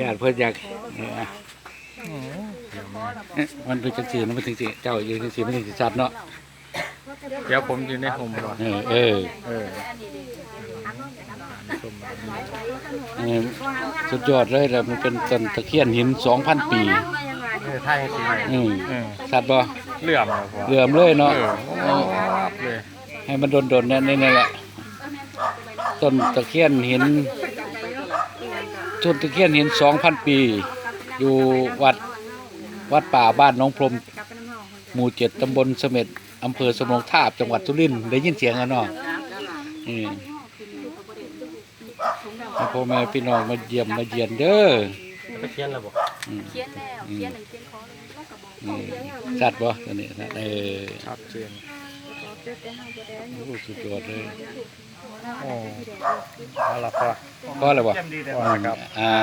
ญาติเพิ่นอยากเออเอ๊ะมันเป็นจังซี่นะมันถึงสิเจ้าอยู่จังซี่มันถึงสิชัดเนาะเดี๋ยวผมอยู่ในโฮมก่อนเออเออเออเออสุดยอดเลยแล้วมันเป็นต้นตะเคียนหิน2,000ปีเออท่ายสีใหม่อืมเออชัดบ่เหลื่อมเลยพอเหลื่อมเลยเนาะเออเออครับเลยให้มันโดนๆนั่นนี่แหละต้นตะเคียนหิน ต้นตะเคียนหิน2,000ปี อยู่วัดวัดป่าบ้านหน้องพรม หมู่เจ็ดตำบลเสม็ดอำเภอสมงทาบจังหวัดสุรินทร์ได้ยินเสียงกันเนาะนี่ให้พ่อแม่พี่น้องมาเยี่ยมมาเยียนเด้อไปเขียนแล้วบอกอืมเขียนแล้วเขียนหนึ่งเขียนขอเลยแล้วก็บอกนี่ชัดบ่ตัวนี้นะเออครับเชียนโอ้สุดยอดเลยโอ้ เอาละพอพอแล้วบ่พอแล้วครับ อ่า